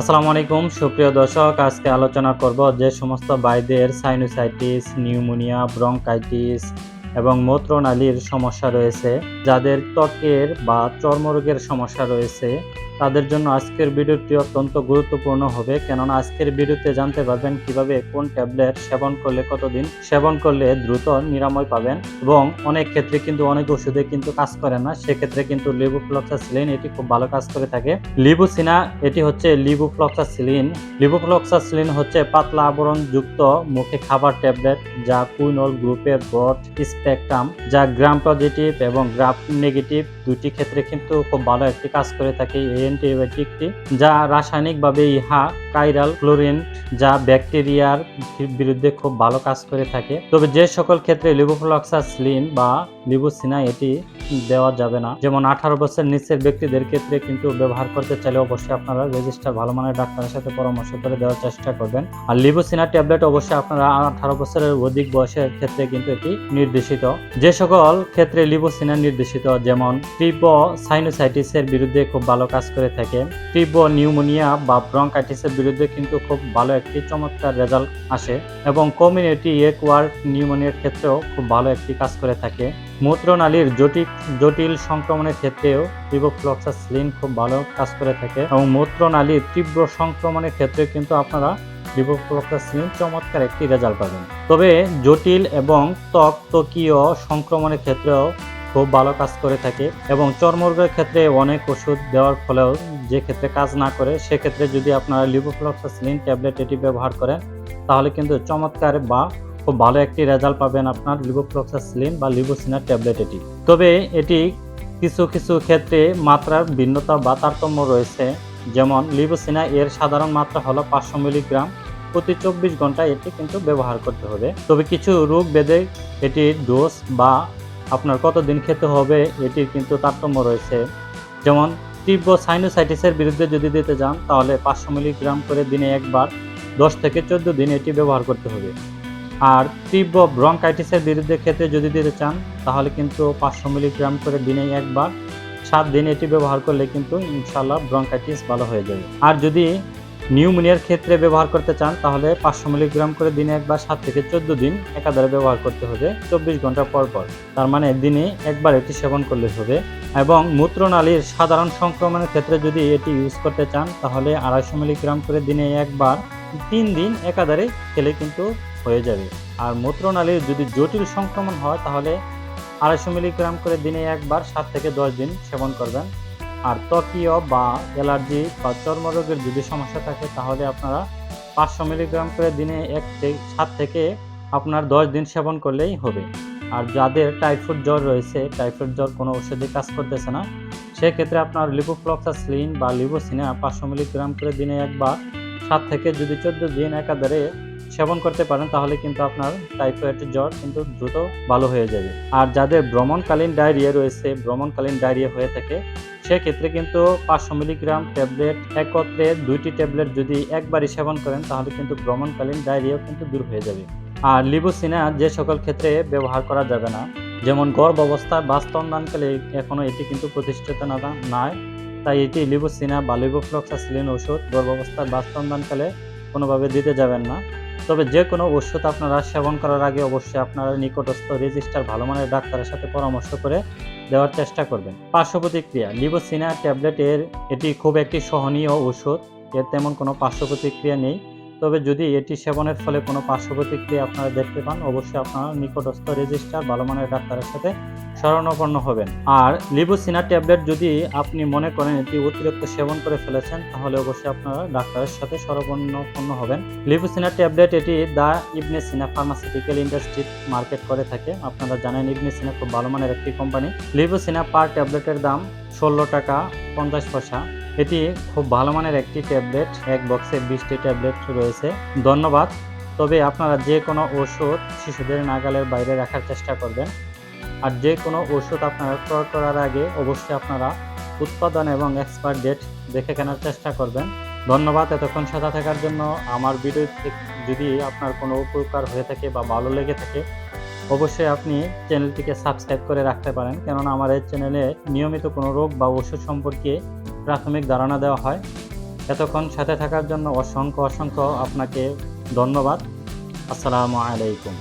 আসসালামু আলাইকুম, সুপ্রিয় দর্শক, আজকে আলোচনা করব যে সমস্ত বাইদের সাইনোসাইটিস নিউমোনিয়া ব্রঙ্কাইটিস এবং মূত্রনালীর সমস্যা রয়েছে, যাদের ত্বকের বা চর্মরোগের সমস্যা রয়েছে। তাদের জন্য আজকের ভিডিওটি অত্যন্ত গুরুত্বপূর্ণ হবে, কেননা আজকের ভিডিওতে জানতে পারবেন কীভাবে কোন ট্যাবলেট সেবন করলে কতদিন সেবন করলে দ্রুত নিরাময় পাবেন এবং অনেক ক্ষেত্রে কিন্তু অনেক ওষুধে কিন্তু কাজ করে না, সেক্ষেত্রে কিন্তু লিবুফ্লক্সাসিলিন এটি খুব ভালো কাজ করে থাকে। লিবুসিনা, এটি হচ্ছে লিবুফ্লক্সাসিলিন লিবুফ্লক্সাসিলিন হচ্ছে পাতলা আবরণ যুক্ত মুখে খাবার ট্যাবলেট যা কুইনল গ্রুপের ব্রড স্পেকট্রাম যা গ্রাম পজিটিভ এবং গ্রাম নেগেটিভ দুটি ক্ষেত্রে কিন্তু খুব ভালো একটি কাজ করে থাকে। এই অ্যান্টিবায়োটিকটি যা রাসায়নিকভাবে ইহা কাইরাল ফ্লোরেন্ট যা ব্যাকটেরিয়ার বিরুদ্ধে খুব ভালো কাজ করে থাকে। তবে যে সকল ক্ষেত্রে লিভোফ্লক্সাসলিন বা লিবুসিনা এটি দেওয়া যাবে না। যেমন আঠারো বছর নিচের ব্যক্তিদের ক্ষেত্রে কিন্তু ব্যবহার করতে চাইলে অবশ্যই আপনারা রেজিস্টার ভালো মানের ডাক্তারের সাথে পরামর্শ করে দেওয়ার চেষ্টা করবেন। আর লিবুসিনা ট্যাবলেট অবশ্যই আপনারা আঠারো বছরের অধিক বয়সের ক্ষেত্রে কিন্তু এটি নির্দেশিত। যে সকল ক্ষেত্রে লিবুসিনা নির্দেশিত, যেমন তীব্র সাইনোসাইটিসের বিরুদ্ধে খুব ভালো কাজ করে থাকে তীব্র নিউমোনিয়া বা ব্রঙ্কাইটিসের বিরুদ্ধে কিন্তু খুব ভালো একটি চমৎকার রেজাল্ট আসে এবং কমিউনিটি এক একওয়ার্ড নিউমোনিয়ার ক্ষেত্রেও খুব ভালো একটি কাজ করে থাকে। মূত্রনালীর জটিল জটিল সংক্রমণের ক্ষেত্রেও লিবোফ্লক্সাসিলিন খুব ভালো কাজ করে থাকে এবং মূত্রনালীর তীব্র সংক্রমণের ক্ষেত্রে কিন্তু আপনারা লিবোফ্লক্সাসিলিন চমৎকার একটি রেজাল্ট পাবেন। তবে জটিল এবং ত্বক ত্বকীয় সংক্রমণের ক্ষেত্রেও খুব ভালো কাজ করে থাকে এবং চর্মরোগের ক্ষেত্রে অনেক ওষুধ দেওয়ার ফলেও যে ক্ষেত্রে কাজ না করে, সেক্ষেত্রে যদি আপনারা লিবোফ্লক্সাসিলিন ট্যাবলেট এটি ব্যবহার করেন, তাহলে কিন্তু চমৎকার বা খুব ভালো একটি রেজাল্ট পাবেন আপনার লিবোফ্লক্সাসিলিন বা লিবোসিনা ট্যাবলেট এটি। তবে এটি কিছু কিছু ক্ষেত্রে মাত্রার ভিন্নতা বা তারতম্য রয়েছে। যেমন লিবোসিনা এর সাধারণ মাত্রা হলো পাঁচশো মিলিগ্রাম, প্রতি চব্বিশ ঘণ্টা এটি কিন্তু ব্যবহার করতে হবে। তবে কিছু রোগ বেদে এটির ডোজ বা আপনার কতদিন খেতে হবে, এটির কিন্তু তারতম্য রয়েছে। যেমন তীব্র সাইনোসাইটিসের বিরুদ্ধে যদি দিতে যান, তাহলে পাঁচশো মিলিগ্রাম করে দিনে একবার, দশ থেকে চোদ্দ দিন এটি ব্যবহার করতে হবে। আর তীব্র ব্রঙ্কাইটিসের বিরুদ্ধে ক্ষেত্রে যদি দিতে চান, তাহলে কিন্তু পাঁচশো মিলিগ্রাম করে দিনে একবার, সাত দিন এটি ব্যবহার করলে কিন্তু ইনশাল্লাহ ব্রঙ্কাইটিস ভালো হয়ে যাবে। আর যদি নিউমোনিয়ার ক্ষেত্রে ব্যবহার করতে চান, তাহলে পাঁচশো মিলিগ্রাম করে দিনে একবার, সাত থেকে চোদ্দ দিন একাধারে ব্যবহার করতে হবে চব্বিশ ঘণ্টা পর পর। তার মানে দিনে একবার এটি সেবন করলে হবে। এবং মূত্রনালীর সাধারণ সংক্রমণের ক্ষেত্রে যদি এটি ইউজ করতে চান, তাহলে আড়াইশো মিলিগ্রাম করে দিনে একবার, তিন দিন একাধারে খেলে কিন্তু হয়ে যাবে। আর মূত্রনালীর যদি জটিল সংক্রমণ হয়, তাহলে আড়াইশো মিলিগ্রাম করে দিনে একবার সাত থেকে দশ দিন সেবন করবেন। আর ত্বকীয় বা অ্যালার্জি বা চর্মরোগের যদি সমস্যা থাকে, তাহলে আপনারা পাঁচশো মিলিগ্রাম করে দিনে এক সাত থেকে আপনার দশ দিন সেবন করলেই হবে। আর যাদের টাইফয়েড জ্বর রয়েছে, টাইফয়েড জ্বর কোনো ওষুধে কাজ করতেছে না, সেক্ষেত্রে আপনার লিবোফ্লক্সাসিলিন বা লিবোসিনা পাঁচশো মিলিগ্রাম করে দিনে একবার সাত থেকে যদি চোদ্দ দিন একাধারে সেবন করতে পারেন, তাহলে কিন্তু আপনার টাইফয়েড জ্বর কিন্তু দ্রুত ভালো হয়ে যাবে। আর যাদের ভ্রমণকালীন ডায়রিয়া রয়েছে, ভ্রমণকালীন ডায়রিয়া হয়ে থাকে, সেক্ষেত্রে কিন্তু পাঁচশো মিলিগ্রাম ট্যাবলেট একত্রে দুইটি ট্যাবলেট যদি একবারই সেবন করেন, তাহলে কিন্তু ভ্রমণকালীন ডায়রিয়াও কিন্তু দূর হয়ে যাবে। আর লিবোসিনা যে সকল ক্ষেত্রে ব্যবহার করা যাবে না, যেমন গর্ভ অবস্থায় বাস্তবদানকালে এখনও এটি কিন্তু প্রতিষ্ঠিত না নয় তাই এটি লিবোসিনা বা লিবোফ্লক্সাসিলিন ওষুধ গর্ভাবস্থায় বাস্তবদানকালে কোনোভাবে দিতে যাবেন না। তবে যে কোনো ওষুধ আপনারা সেবন করার আগে অবশ্যই আপনারা নিকটস্থ রেজিস্টার ভালো মানের ডাক্তারের সাথে পরামর্শ করে দেওয়ার চেষ্টা করবেন। পার্শ্ব প্রতিক্রিয়া, লিবোসিনা ট্যাবলেটের এটি খুব একটি সহনীয় ওষুধ, এর তেমন কোনো পার্শ্ব প্রতিক্রিয়া নেই। তবে যদি এটি সেবনের ফলে কোনো পার্শ্ব প্রতিক্রিয়া আপনারা দেখতে পান, অবশ্যই আপনারা নিকটস্থ রেজিস্টার ভালো মানের ডাক্তারের সাথে শরণাপন্ন হবেন। আর লিবোসিনা ট্যাবলেট যদি আপনি মনে করেন এটি অতিরিক্ত সেবন করে ফেলেছেন, তাহলে অবশ্যই আপনারা ডাক্তারের সাথে শরণাপন্ন হবেন। লিবোসিনা ট্যাবলেট এটি the Ibn Sina pharmaceutical industry market করে থাকে। আপনারা জানেন ইবনে সিনা খুব ভালো মানের একটি কোম্পানি। লিবোসিনা পার ট্যাবলেটের দাম ষোলো টাকা পঞ্চাশ পয়সা। এটি খুব ভালো মানের একটি ট্যাবলেট, এক বক্সে বিশটি ট্যাবলেট রয়েছে। ধন্যবাদ। তবে আপনারা যে কোনো ওষুধ শিশুদের নাগালের বাইরে রাখার চেষ্টা করবেন। আর যে কোনো ওষুধ আপনারা ক্রয় করার আগে অবশ্যই আপনারা উৎপাদন এবং এক্সপায়ার ডেট দেখে কেনার চেষ্টা করবেন। ধন্যবাদ এতক্ষণ সাথে থাকার জন্য। আমার ভিডিও যদি আপনার কোনো উপকার হয়ে থাকে বা ভালো লেগে থাকে, অবশ্যই আপনি চ্যানেলটিকে সাবস্ক্রাইব করে রাখতে পারেন। কেননা আমার এই চ্যানেলে নিয়মিত কোনো রোগ বা ওষুধ সম্পর্কে প্রাথমিক ধারণা দেওয়া হয়। এতক্ষণ সাথে থাকার জন্য অসংখ্য অসংখ্য আপনাকে ধন্যবাদ। আসসালামু আলাইকুম।